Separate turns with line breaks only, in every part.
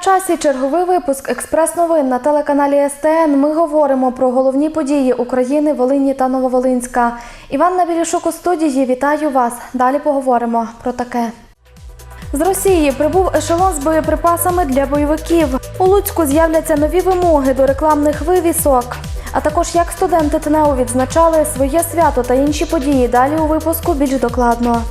часі черговий випуск експрес-новин на телеканалі СТН. Ми говоримо про головні події України, Волині та Нововолинська. Іванна Білішук у студії. Вітаю вас. Далі поговоримо про таке. З Росії прибув ешелон з боєприпасами для бойовиків. У Луцьку з'являться нові вимоги до рекламних вивісок. А також як студенти ТНЕУ відзначали своє свято та інші події. Далі у випуску більш докладно.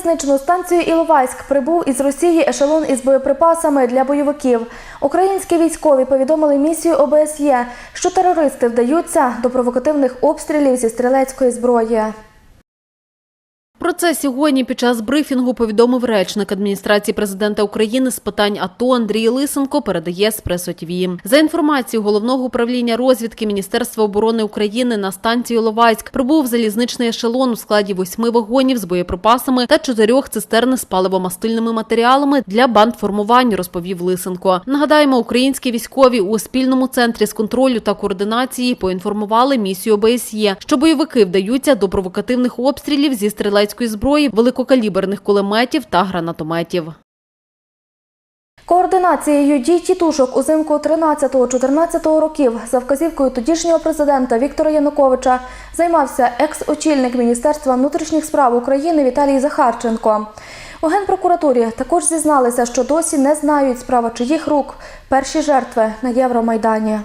Залізничну станцію Іловайськ прибув із Росії ешелон із боєприпасами для бойовиків. Українські військові повідомили місію ОБСЄ, що терористи вдаються до провокативних обстрілів зі стрілецької зброї.
Це сьогодні під час брифінгу повідомив речник адміністрації президента України з питань АТО Андрій Лисенко. Передає Спресо ТВ. За інформацією головного управління розвідки Міністерства оборони України на станцію Ловайськ прибув залізничний ешелон у складі восьми вагонів з боєприпасами та чотирьох цистерн з паливомастильними матеріалами для бандформувань. Розповів Лисенко. Нагадаємо, українські військові у спільному центрі з контролю та координації поінформували місію ОБСЄ, що бойовики вдаються до провокативних обстрілів зі стрілецької зброї, великокаліберних кулеметів та гранатометів.
Координацією дій тітушок узимку 13-14 років за вказівкою тодішнього президента Віктора Януковича займався екс-очільник Міністерства внутрішніх справ України Віталій Захарченко. У генпрокуратурі також зізналися, що досі не знають справа чиїх рук перші жертви на Євромайдані.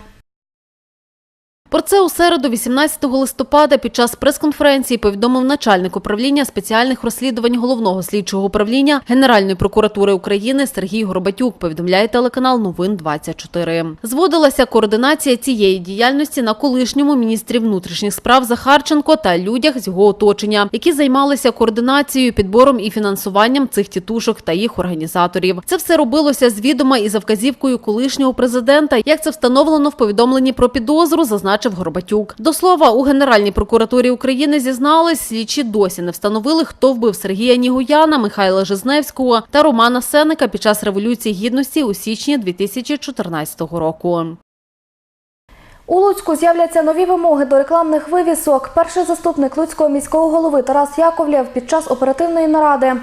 Про це у середу, 18 листопада, під час прес-конференції повідомив начальник управління спеціальних розслідувань головного слідчого управління Генеральної прокуратури України Сергій Горбатюк. Повідомляє телеканал Новин 24 Зводилася координація цієї діяльності на колишньому міністрі внутрішніх справ Захарченко та людях з його оточення, які займалися координацією, підбором і фінансуванням цих тітушок та їх організаторів. Це все робилося з відома і за вказівкою колишнього президента. Як це встановлено в повідомленні про підозру, зазначив Горбатюк. До слова, у Генеральній прокуратурі України зізнались, слідчі досі не встановили, хто вбив Сергія Нігуяна, Михайла Жизневського та Романа Сеника під час революції гідності у січні 2014 року.
У Луцьку з'являться нові вимоги до рекламних вивісок. Перший заступник Луцького міського голови Тарас Яковлєв під час оперативної наради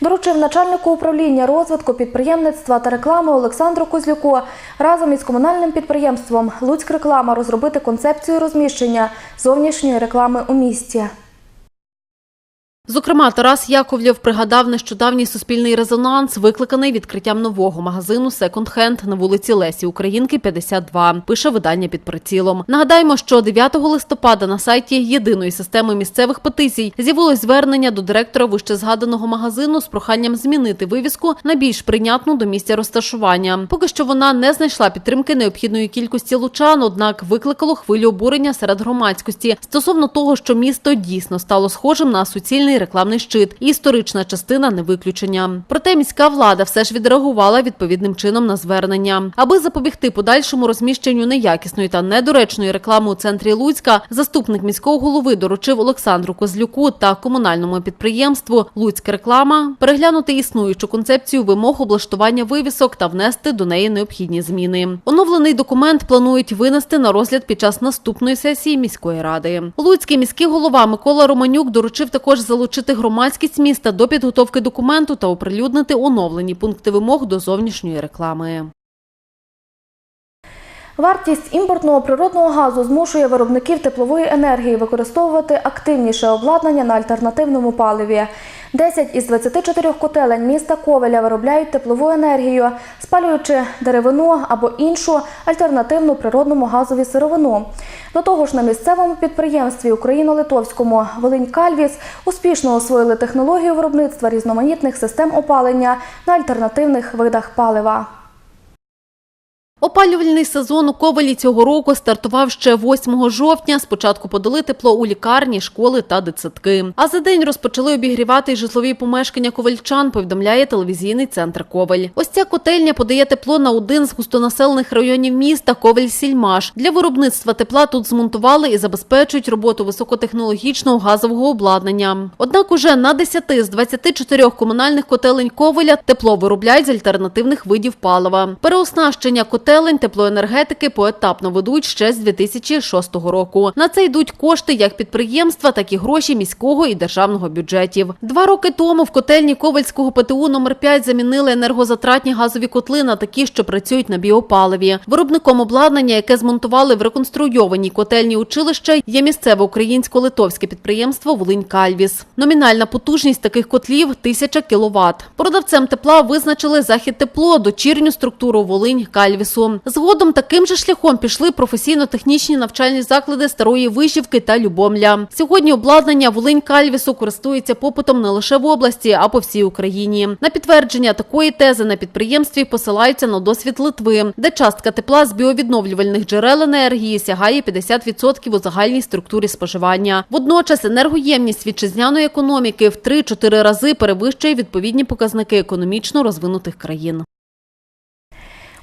доручив начальнику управління розвитку підприємництва та реклами Олександру Козлюку разом із комунальним підприємством Луцьк реклама розробити концепцію розміщення зовнішньої реклами у місті.
Зокрема, Тарас Яковлєв пригадав нещодавній суспільний резонанс, викликаний відкриттям нового магазину «Секонд-хенд» на вулиці Лесі Українки, 52, пише видання під прицілом. Нагадаємо, що 9 листопада на сайті єдиної системи місцевих петицій з'явилось звернення до директора вищезгаданого магазину з проханням змінити вивіску на більш прийнятну до місця розташування. Поки що вона не знайшла підтримки необхідної кількості лучан, однак викликало хвилю обурення серед громадськості стосовно того, що місто дійсно стало схожим на суцільний рекламний щит, і історична частина не виключення. Проте міська влада все ж відреагувала відповідним чином на звернення. Аби запобігти подальшому розміщенню неякісної та недоречної реклами у центрі Луцька, заступник міського голови доручив Олександру Козлюку та комунальному підприємству Луцька реклама переглянути існуючу концепцію вимог облаштування вивісок та внести до неї необхідні зміни. Оновлений документ планують винести на розгляд під час наступної сесії міської ради. Луцький міський голова Микола Романюк доручив також залучити громадськість міста до підготовки документу та оприлюднити оновлені пункти вимог до зовнішньої реклами.
Вартість імпортного природного газу змушує виробників теплової енергії використовувати активніше обладнання на альтернативному паливі. 10 із 24 котелень міста Ковеля виробляють теплову енергію, спалюючи деревину або іншу альтернативну природному газові сировину. До того ж, на місцевому підприємстві Україно-Литовському Волинь Кальвіс успішно освоїли технологію виробництва різноманітних систем опалення на альтернативних видах палива.
Опалювальний сезон у Ковелі цього року стартував ще 8 жовтня. Спочатку подали тепло у лікарні, школи та дитсадки. А за день розпочали обігрівати й житлові помешкання ковельчан, повідомляє телевізійний центр Ковель. Ось ця котельня подає тепло на один з густонаселених районів міста Ковель-Сільмаш. Для виробництва тепла тут змонтували і забезпечують роботу високотехнологічного газового обладнання. Однак уже на 10 з 24 комунальних котелень Ковеля тепло виробляють з альтернативних видів палива. Переоснащення котелень котелень теплоенергетики поетапно ведуть ще з 2006 року. На це йдуть кошти як підприємства, так і гроші міського і державного бюджетів. Два роки тому в котельні Ковальського ПТУ номер 5 замінили енергозатратні газові котли на такі, що працюють на біопаливі. Виробником обладнання, яке змонтували в реконструйованій котельні училища, є місцеве українсько-литовське підприємство Волинь Кальвіс. Номінальна потужність таких котлів 1000 кВт. Продавцем тепла визначили захід тепло, дочірню структуру Волинь Кальвісу. Згодом таким же шляхом пішли професійно-технічні навчальні заклади Старої Вишівки та Любомля. Сьогодні обладнання Волинь Кальвісу користується попитом не лише в області, а по всій Україні. На підтвердження такої тези на підприємстві посилаються на досвід Литви, де частка тепла з біовідновлювальних джерел енергії сягає 50% у загальній структурі споживання. Водночас енергоємність вітчизняної економіки в 3-4 рази перевищує відповідні показники економічно розвинутих країн.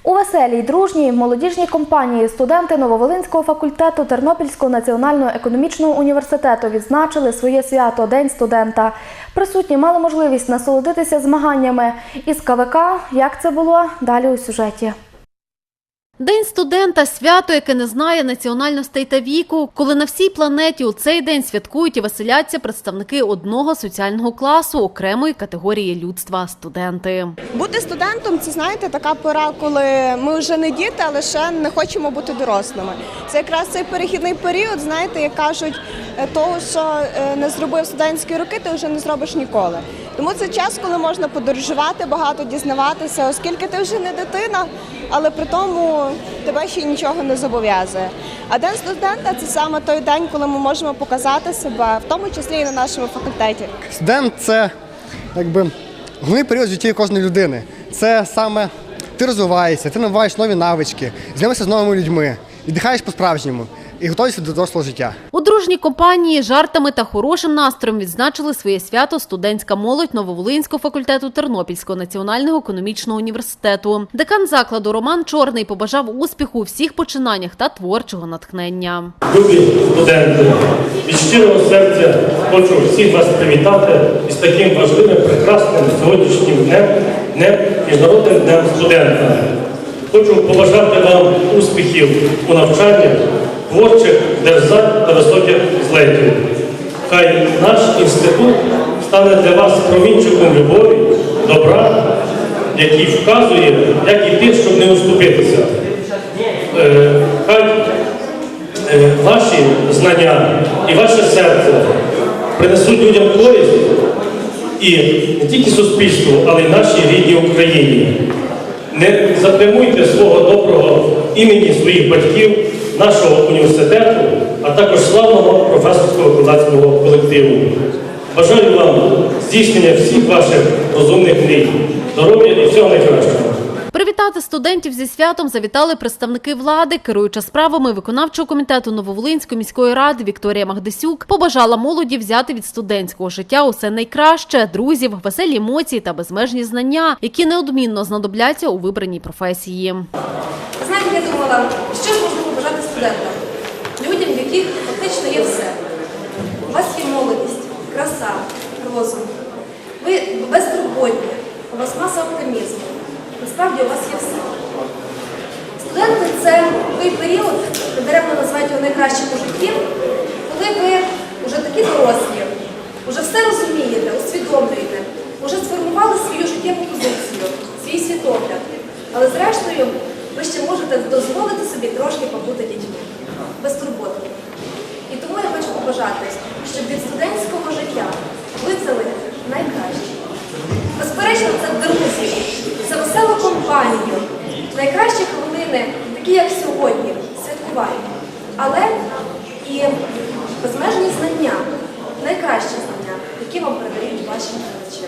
У веселій, дружній, молодіжній компанії студенти Нововолинського факультету Тернопільського національного економічного університету відзначили своє свято День студента. Присутні мали можливість насолодитися змаганнями із КВК. Як це було? Далі у сюжеті.
День студента свято, яке не знає національностей та віку, коли на всій планеті у цей день святкують і веселяться представники одного соціального класу окремої категорії людства студенти.
Бути студентом це знаєте така пора, коли ми вже не діти, але ще не хочемо бути дорослими. Це якраз цей перехідний період, знаєте, як кажуть, е, того, що е, не зробив студентські роки, ти вже не зробиш ніколи. Тому це час, коли можна подорожувати, багато дізнаватися, оскільки ти вже не дитина, але при тому тебе ще нічого не зобов'язує. А день студента це саме той день, коли ми можемо показати себе, в тому числі і на нашому факультеті.
Студент це якби головний період в житті кожної людини. Це саме ти розвиваєшся, ти набуваєш нові навички, знайомишся з новими людьми, віддихаєш по-справжньому і готуєшся до дорослого життя.
У дружній компанії жартами та хорошим настроєм відзначили своє свято студентська молодь Нововолинського факультету Тернопільського національного економічного університету. Декан закладу Роман Чорний побажав успіху у всіх починаннях та творчого натхнення.
Любі студенти, від щирого серця хочу всіх вас привітати із таким важливим, прекрасним сьогоднішнім днем, днем Міжнародним днем студента. Хочу побажати вам успіхів у навчанні, творчих держзад та високих злетів. Хай наш інститут стане для вас промінчиком любові, добра, який вказує, як іти, щоб не уступитися. Е, Хай е, ваші знання і ваше серце принесуть людям користь і не тільки суспільству, але й нашій рідній Україні. Не запрямуйте свого доброго імені своїх батьків, нашого університету, а також славного професорського козацького колективу. Бажаю вам здійснення всіх ваших розумних мрій, здоров'я і всього найкращого.
Привітати студентів зі святом завітали представники влади, керуюча справами виконавчого комітету Нововолинської міської ради Вікторія Магдисюк побажала молоді взяти від студентського життя усе найкраще, друзів, веселі емоції та безмежні знання, які неодмінно знадобляться у вибраній професії.
Знаєте, я думала, що ж можна студентам? Людям, в яких фактично є все. У вас є молодість, краса, розум. Ви безтурботні, у вас маса оптимізму. Насправді у вас є все. Студенти це той період, даремно називають його найкращим у житті, коли ви вже такі дорослі, вже все розумієте, усвідомлюєте, вже сформували свою життєву позицію, свій світогляд. Але зрештою, ви ще можете дозволити собі трошки побути дітьми, безтурботними. І тому я хочу побажати, щоб від студентського життя ви взяли найкраще. Безперечно, це друзі, це веселу компанію, найкращі хвилини, такі як сьогодні, святкування. Але і безмежні знання, найкращі знання, які вам передають ваші глядачі.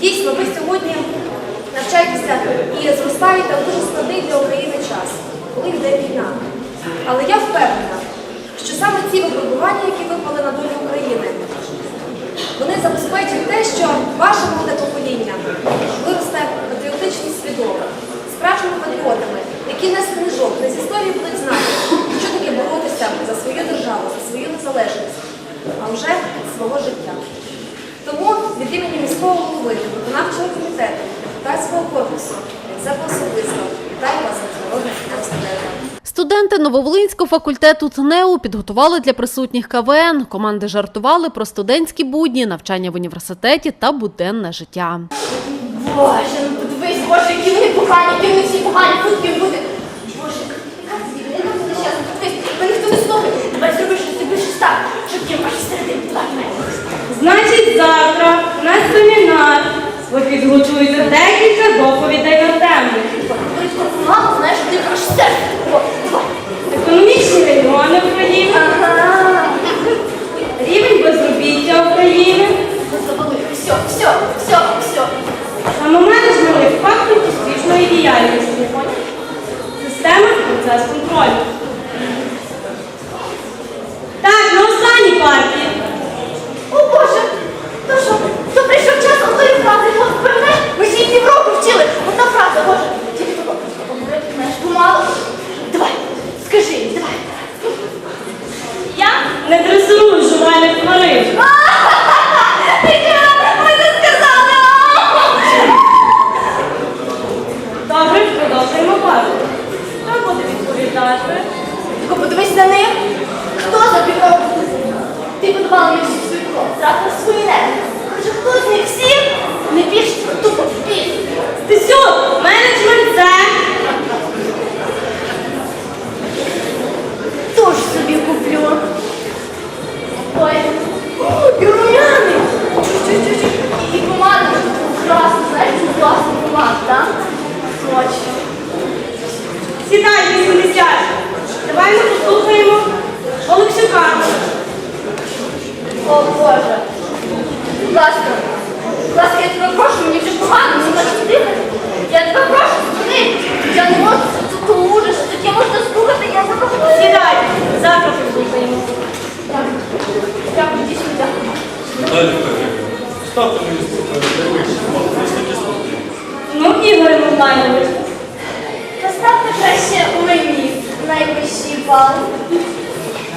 Дійсно, ви сьогодні навчаєтеся і зростаєте в дуже складний для України час, коли йде війна. Але я впевнена, що саме ці випробування, які випали на долю України, вони забезпечать те, що ваше молоде покоління виросте патріотично свідомо, справжніми патріотами, які не з книжок, не з історії будуть знати, що таке боротися за свою державу, за свою незалежність, а вже свого життя. Тому від імені міського голови, виконавчого комітету, депутатського корпусу, це особисто вітаю вас з міжнародним
Студенти Нововолинського факультету ТНЕУ підготували для присутніх КВН. Команди жартували про студентські будні, навчання в університеті та буденне життя.
Боже, ну подивись, боже, які вони погані, які вони всі погані, футки буде. Боже, яка ти яка нещасна, подивись, мене ніхто не слухає. Давай зроби щось, зроби щось так, щоб ті аж середини була.
Значить, завтра у нас семінар. Ви підготуєте декілька доповідей на тему.
Говорить, мама, знаєш, ти аж серце. О, давай.
Економічні регіони України,
Ага.
рівень безробіття України,
Завалили. Все, все, все, все.
самоменеджмент як фактор успішної діяльності, система процес контролю. Так, на останній партії.
О, Боже, то що, то прийшов час отої фрази, от певне, ми ж її півроку вчили. Одна фраза, Боже, тільки того, говорити, знаєш, помалу. Давай, скажи, давай. Я
Не дресируй жувальних тварин.
Ми не сказали!
Добре, продовжуємо пару. Хто буде відповідати?
Тільки подивись на них. Хто за півроку? Всю свою свої нерви. Каже, хто з них всіх не більш тупо впів?
Стесю, менеджмент це.
Тож собі куплю. Ой, і помада класна, знаєш, помада, так?
Сідай, 80. Давай ми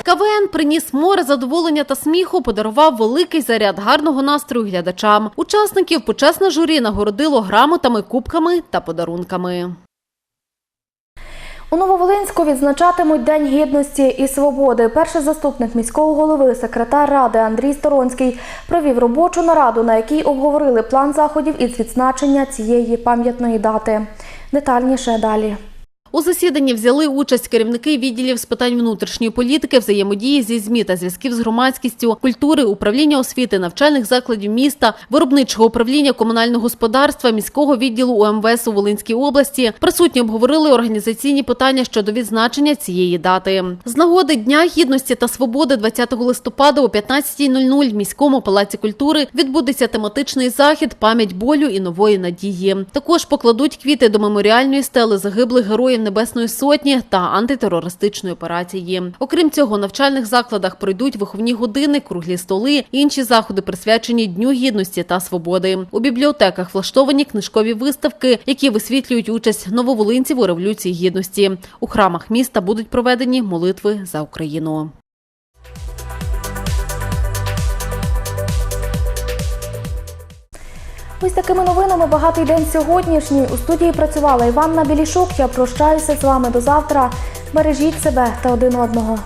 КВН приніс море задоволення та сміху, подарував великий заряд гарного настрою глядачам. Учасників почесне журі нагородило грамотами, кубками та подарунками.
У Нововолинську відзначатимуть День гідності і свободи. Перший заступник міського голови, секретар ради Андрій Сторонський провів робочу нараду, на якій обговорили план заходів із відзначення цієї пам'ятної дати. Детальніше далі.
У засіданні взяли участь керівники відділів з питань внутрішньої політики, взаємодії зі ЗМІ та зв'язків з громадськістю, культури, управління освіти, навчальних закладів міста, виробничого управління комунального господарства, міського відділу УМВС у Волинській області. Присутні обговорили організаційні питання щодо відзначення цієї дати. З нагоди Дня гідності та свободи 20 листопада о 15.00 в міському палаці культури відбудеться тематичний захід Пам'ять болю і нової надії. Також покладуть квіти до меморіальної стели загиблих героїв Небесної Сотні та антитерористичної операції. Окрім цього, в навчальних закладах пройдуть виховні години, круглі столи, інші заходи присвячені Дню гідності та свободи. У бібліотеках влаштовані книжкові виставки, які висвітлюють участь нововолинців у революції гідності. У храмах міста будуть проведені молитви за Україну.
Ось такими новинами багатий день сьогоднішній. У студії працювала Іванна Білішук. Я прощаюся з вами до завтра. Бережіть себе та один одного.